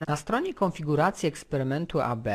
Na stronie konfiguracji eksperymentu AB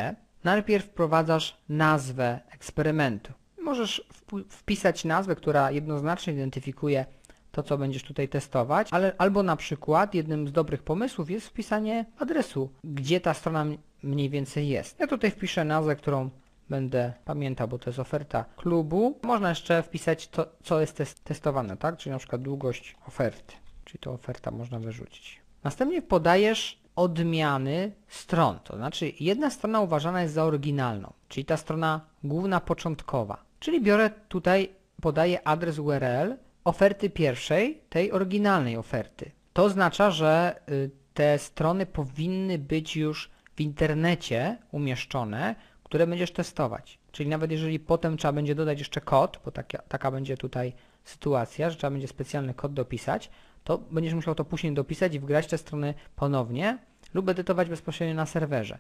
najpierw wprowadzasz nazwę eksperymentu. Możesz wpisać nazwę, która jednoznacznie identyfikuje to, co będziesz tutaj testować, ale albo na przykład jednym z dobrych pomysłów jest wpisanie adresu, gdzie ta strona mniej więcej jest. Ja tutaj wpiszę nazwę, którą będę pamiętał, bo to jest oferta klubu. Można jeszcze wpisać to, co jest tes- testowane, tak? Czyli na przykład długość oferty, czyli to oferta można wyrzucić. Następnie podajesz odmiany stron, to znaczy jedna strona uważana jest za oryginalną, czyli ta strona główna początkowa. Czyli biorę tutaj, podaję adres URL oferty pierwszej, tej oryginalnej oferty. To oznacza, że y, te strony powinny być już w internecie umieszczone, które będziesz testować. Czyli nawet jeżeli potem trzeba będzie dodać jeszcze kod, bo taka, taka będzie tutaj sytuacja, że trzeba będzie specjalny kod dopisać, to będziesz musiał to później dopisać i wgrać te strony ponownie lub edytować bezpośrednio na serwerze.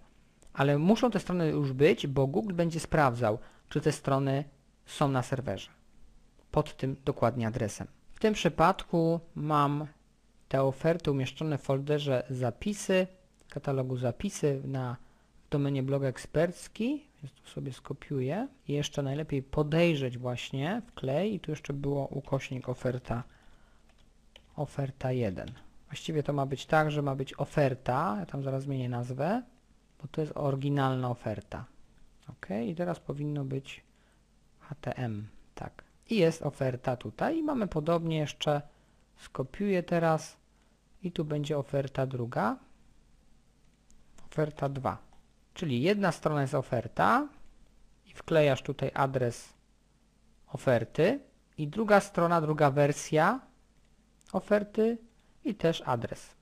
Ale muszą te strony już być, bo Google będzie sprawdzał, czy te strony są na serwerze. Pod tym dokładnie adresem. W tym przypadku mam te oferty umieszczone w folderze zapisy, katalogu zapisy na domenie blog ekspercki, więc tu sobie skopiuję jeszcze najlepiej podejrzeć właśnie wklej i tu jeszcze było ukośnik oferta oferta 1. Właściwie to ma być tak, że ma być oferta, ja tam zaraz zmienię nazwę, bo to jest oryginalna oferta. Ok, i teraz powinno być HTM, tak. I jest oferta tutaj i mamy podobnie jeszcze, skopiuję teraz i tu będzie oferta druga, oferta 2. Czyli jedna strona jest oferta i wklejasz tutaj adres oferty i druga strona, druga wersja oferty i też adres.